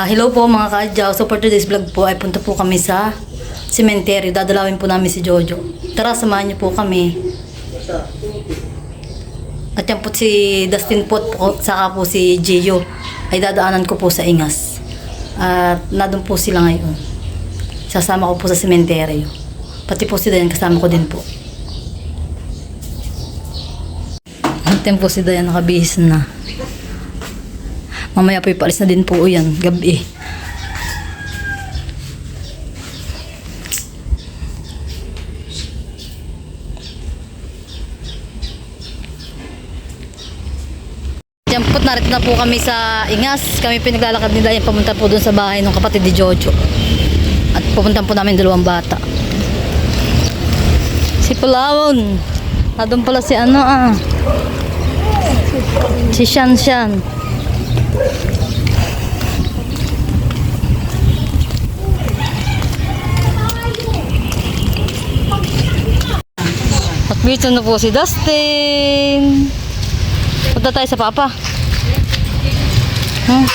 Ah, hello po mga kaadyaw. So for today's vlog po ay punta po kami sa cemetery. Dadalawin po namin si Jojo. Tara, samahan niyo po kami. At yan po si Dustin po, po saka po si Gio. Ay dadaanan ko po sa Ingas. At nadun po sila ngayon. Sasama ko po sa cemetery. Pati po si Dayan kasama ko din po. At yan po si Dayan nakabihis na. Mamaya po ipalis na din po yan, gabi. Yan po, narito na po kami sa Ingas. Kami pinaglalakad nila yan pamunta po doon sa bahay ng kapatid ni Jojo. At pupunta po namin dalawang bata. Si Pulawon. Nandun pala si ano ah. Si Shan Shan. Dito na po si Dustin. Punta tayo sa papa. Hmm.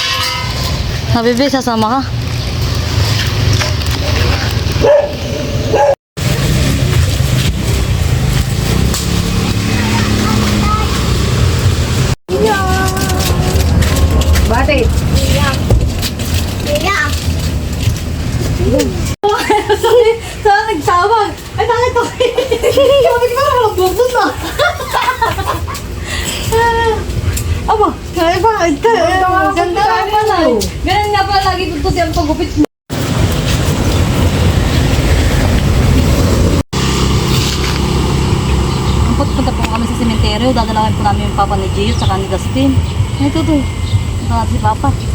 Habibi, sasama ka. Bakit? Saan nagsawag? Ay, bakit ako? Sabi ko, walang bukod na. Aba, ay bakit ka? Ganda nga pala. Ganun nga pala lagi tututi ang pagupit mo. Punta punta po kami sa sementeryo. Dadalawin po namin yung papa ni Gio at ni Dustin. Ay, ito to. Punta natin si papa.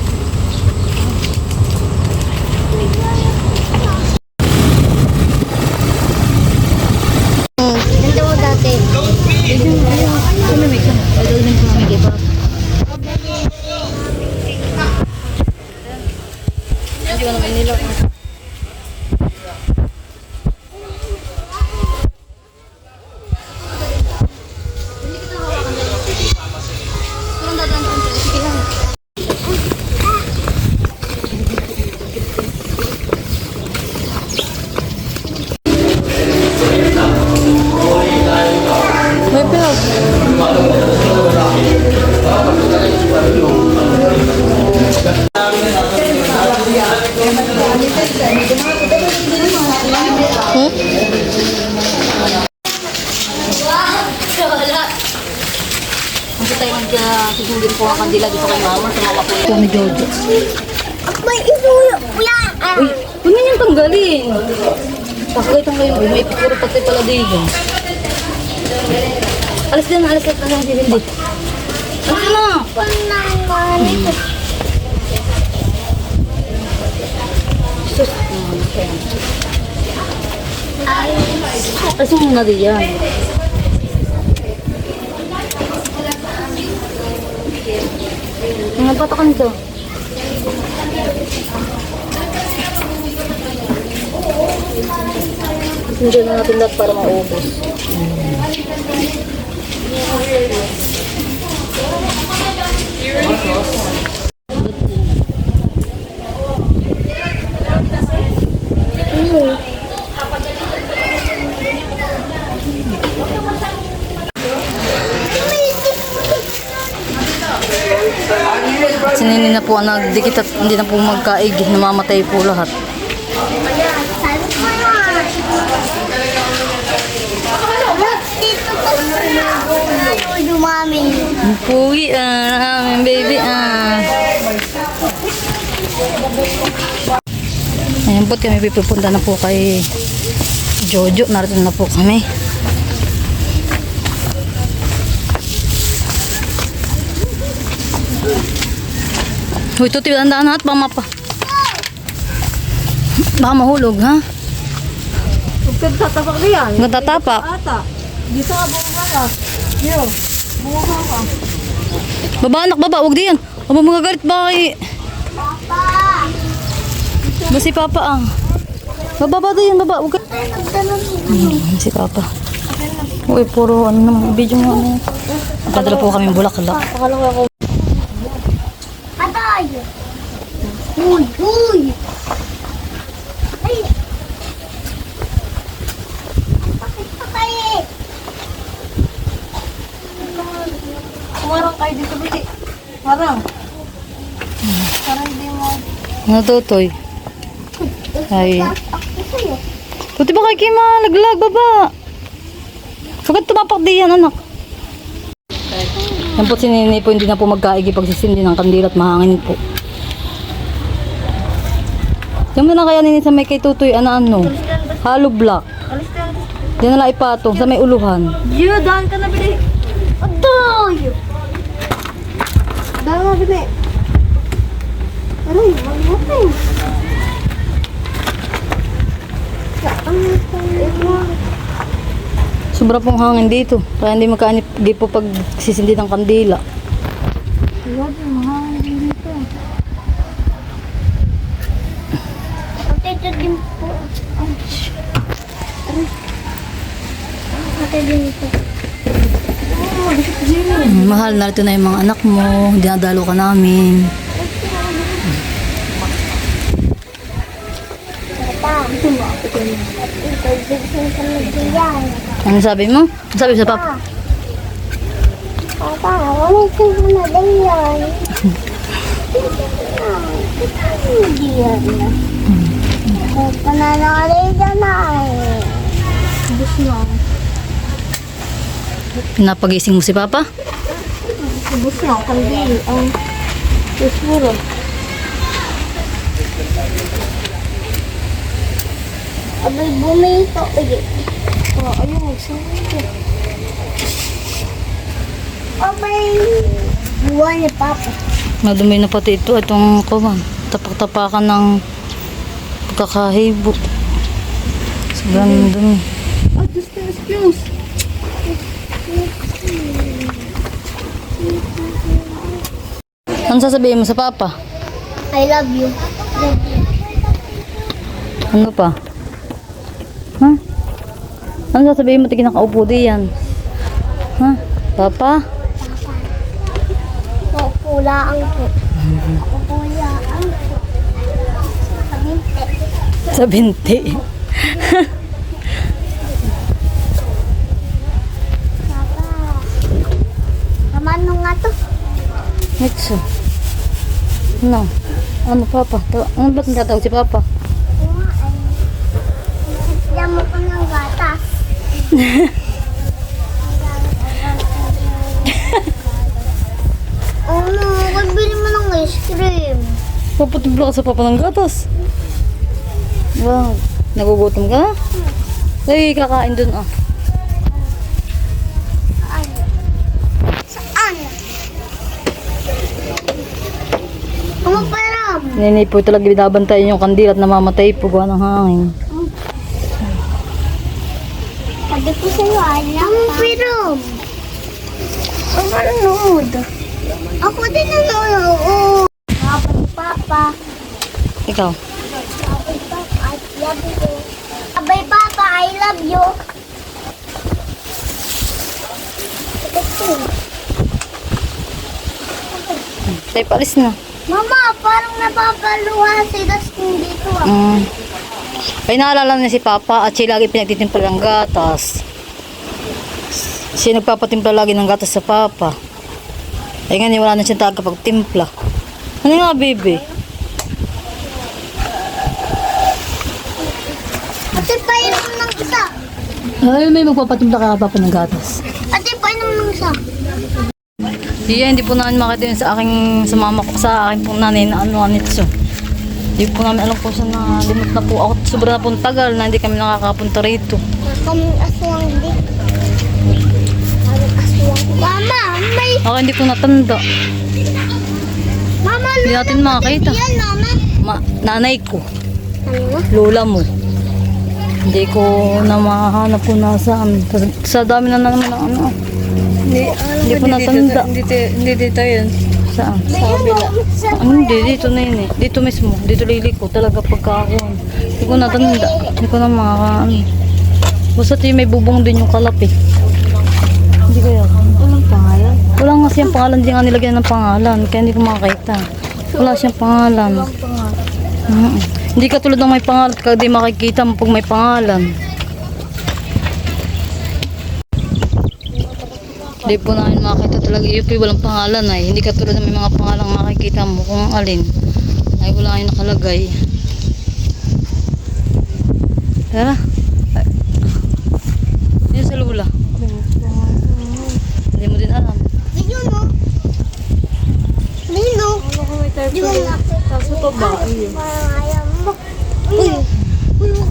Po ang kandila dito kay mama sa mama po. Ito ni Jojo. May isuyo. Kuya. Uy, huwag na niyang tanggalin. Pakagay tanggalin. Uy, may puro patay pala dito. Alis din, alis din. Alis din, hindi. Alis na. Sus. Alis mo muna diyan. Mga patakan ito. Hindi na natin lahat para maubos. Na po ang nagdikit at hindi na po magkaig. Namamatay po lahat. Pugi ah, aming baby ah. Ayan po kami pipupunta na po kay Jojo. Narito na po kami. Uy, tuti, tandaan na at baka mapa. Baka mahulog, ha? Huwag ka tatapak na yan. Huwag tatapak. Ata. Dito ka bumaba ka. Yo. Bumaba ka. Baba anak, baba. Huwag diyan. Aba mga galit ba kay... Ba si Papa ah. Baba ba diyan, baba. Huwag ka... Hmm, si Papa. Uy, puro ano naman. Video mo ano. Padala po kami bulaklak. Akala ko ako. Uy, uy! Ay! Bakit pa kayo? Kumarang kayo dito, Bili. Marang. Parang hindi mo... Ano tutoy? Ay. Buti ba kay Kima? Laglag, baba. Bakit tumapak di yan, anak? Yan po si Nini po, hindi na po magkaigi pagsisindi ng kandila at mahangin po. Mo na kaya Nini sa may kay Tutoy, ano ano? Hollow block. Diyan na lang ipatong sa may uluhan. Yo, daan ka na, Bili. Adoy! Daan na, Bili. Aray, mo? Sobra pong hangin dito. Kaya hindi magkaanip po pag sisindi ng kandila. Lord, mahangin Ate, din po. Ate, din po. Mahal, narito na yung mga anak mo. Dinadalo ka namin. Na. Ano sabi mo? Ano sabi sa papa? Papa, wamisin ka na diyan. Diyan. Pananalay ka na eh. Bus na. Pinapagising mo si papa? Bus na, kandili. Ang siguro. Abay, bumito. Uy. Oh, ayun, magsunod. Abay, buwan ni Papa. Madumi na pati ito. Itong kuman. Tapak-tapakan ng pagkakahibo. Sobrang dumi. Oh, just excuse. Ano sasabihin mo sa papa? I love you. Ano pa? Ha? Ano sasabihin mo tigil nakaupo diyan? Ha? Papa? Pupulaan ko. Pupulaan Sa binti. Papa. Kamano nga to? Mitsu. Ano? Ano papa? Ano ba't natawag si papa? Sisya mo ko ng gatas. Oh no, kabili mo ng ice cream. Papatimpla ka sa papa ng gatas. Wow. Nagugutom ka? Ay, kakain dun ah. Saan? Saan? Ano? Nini po talaga binabantayan yung kandila at namamatay po gawa ng hangin. Sabi ko sa'yo, alam. Ang manonood. Ako din nanonood. Papa, Papa. Ikaw. Love you. Abay, Papa, I love you. Tayo paalis na. Mama, parang napapaluha si Dustin dito ah. Mm. Ay naalala na si Papa at siya lagi pinagtitimpla ng gatas. Siya nagpapatimpla lagi ng gatas sa Papa. Ay nga wala na siyang tagapagtimpla. Ano nga, baby? Ate, painom ng isa. Ay, may magpapatimpla ka Papa ng gatas. Ate, painom ng isa. Iya, hindi po namin makita yun sa aking, sa mama ko, sa aking pong nanay na ano, anitso. Hindi po namin alam po siya na limot na po ako. Sobrang na po tagal na hindi kami nakakapunta rito. Kaming aswang di. Kaming aswang. Mama, may... Ako hindi po natanda. Mama, Hindi natin makakita. Yan, mama. Ma, nanay ko, Ano? lola mo. Hindi ko na mahanap kung nasaan. Sa, dami na naman ng ano. Hindi, Hindi po natanda. Hindi, dito- hindi dito yun. Saan? Sa kabila. Ano, hindi, dito na yun eh. Dito mismo. Dito liliko. Talaga pagka ako. Hindi ko natanda. Hindi ko na makakaano. Basta tayo may bubong din yung kalap eh. Hindi kaya. Walang pangalan. Wala nga siyang pangalan, hindi nga nilagyan ng pangalan. Kaya hindi ko makakita. Wala siyang pangalan. Mm. Hindi ka tulad ng may pangalan, kaya di makikita mo pag may pangalan. Hindi po namin makita talaga UP walang pangalan ay. Hindi ka tulad ng may mga pangalan makikita mo kung alin. Ay wala kayo nakalagay. Tara. Yun sa lula. Hindi mo din alam. Dino, no? Dino. Di ba nakita? Sa baba, ayun. Parang ayaw mo. Uy, uy,